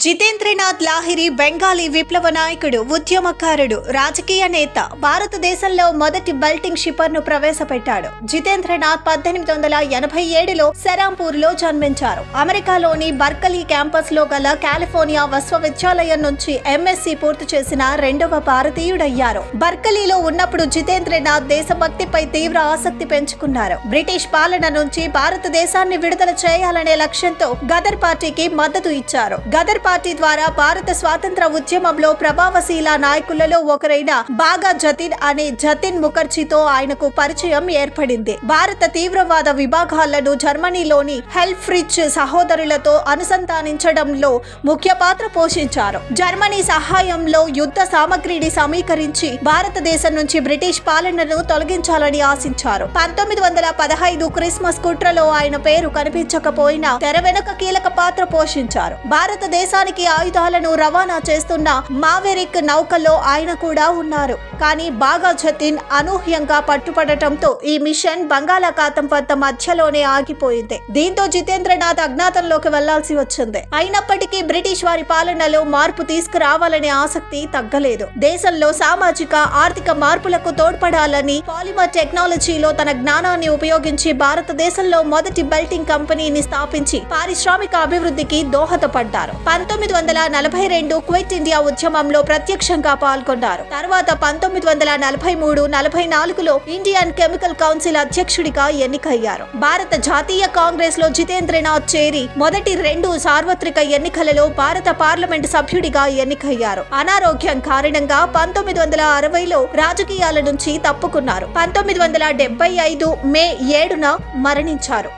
జితేంద్రనాథ్ లాహిరి బెంగాలీ విప్లవ నాయకుడు ఉద్యమకారుడు రాజకీయ నేత భారతదేశంలో మొదటి బెల్టింగ్ షిప్పర్ను ప్రవేశపెట్టాడు. జితేంద్రనాథ్ పద్దెనిమిది వందల ఎనభై ఏడులో సెరాంపూర్లో జన్మించారు. అమెరికాలోని బర్కలీ క్యాంపస్లో గల కాలిఫోర్నియా విశ్వవిద్యాలయం నుంచి ఎంఎస్సి పూర్తి చేసిన రెండవ భారతీయుడయ్యారు. బర్కలీలో ఉన్నప్పుడు జితేంద్రనాథ్ దేశభక్తిపై తీవ్ర ఆసక్తి పెంచుకున్నారు. బ్రిటిష్ పాలన నుంచి భారతదేశాన్ని విడుదల చేయాలనే లక్ష్యంతో గదర్ పార్టీకి మద్దతు ఇచ్చారు. గదర్ పార్టీ ద్వారా భారత స్వాతంత్ర ఉద్యమంలో ప్రభావశీల నాయకులలో ఒకరైన బాగా జతిన్ అనే జతిన్ ముఖర్జీతో ఆయనకు పరిచయం ఏర్పడింది. భారత తీవ్రవాద విభాగాలను జర్మనీలోని హెల్ఫ్రిచ్ సహోదరులతో అనుసంధానించడంలో ముఖ్య పాత్ర పోషించారు. జర్మనీ సహాయంలో యుద్ధ సామగ్రిని సమీకరించి భారతదేశం నుంచి బ్రిటిష్ పాలనను తొలగించాలని ఆశించారు. పంతొమ్మిది వందల పదహైదు క్రిస్మస్ కుట్రలో ఆయన పేరు కనిపించకపోయినా తెర వెనుక కీలక పాత్ర పోషించారు. దేశానికి ఆయుధాలను రవాణా చేస్తున్న మావెరిక్ నౌకలో ఆయన కూడా ఉన్నారు. కానీ బాగా జతిన్ అనూహ్యంగా పట్టుపడటంతో ఈ మిషన్ బంగాళాఖాతం వద్ద మధ్యలోనే ఆగిపోయింది. దీంతో జితేంద్రనాథ్ అజ్ఞాతంలోకి వెళ్ళాల్సి వచ్చింది. అయినప్పటికీ బ్రిటిష్ వారి పాలనలో మార్పు తీసుకురావాలనే ఆసక్తి తగ్గలేదు. దేశంలో సామాజిక ఆర్థిక మార్పులకు తోడ్పడాలని పాలిమర్ టెక్నాలజీలో తన జ్ఞానాన్ని ఉపయోగించి భారతదేశంలో మొదటి బెల్టింగ్ కంపెనీని స్థాపించి పారిశ్రామిక అభివృద్ధికి దోహదపడ్డారు. పంతొమ్మిది వందల నలభై రెండు క్విట్ ఇండియా ఉద్యమంలో ప్రత్యక్షంగా పాల్గొన్నారు. తర్వాత పంతొమ్మిది వందల నలభై మూడు నలభై నాలుగులో ఇండియన్ కెమికల్ కౌన్సిల్ అధ్యక్షుడిగా ఎన్నికయ్యారు. భారత జాతీయ కాంగ్రెస్లో జితేంద్రనాథ్ చేరి మొదటి రెండు సార్వత్రిక ఎన్నికలలో భారత పార్లమెంట్ సభ్యుడిగా ఎన్నికయ్యారు. అనారోగ్యం కారణంగా పంతొమ్మిది వందల అరవైలో రాజకీయాల నుంచి తప్పుకున్నారు. పంతొమ్మిది వందల డెబ్బై ఐదు మే ఏడున మరణించారు.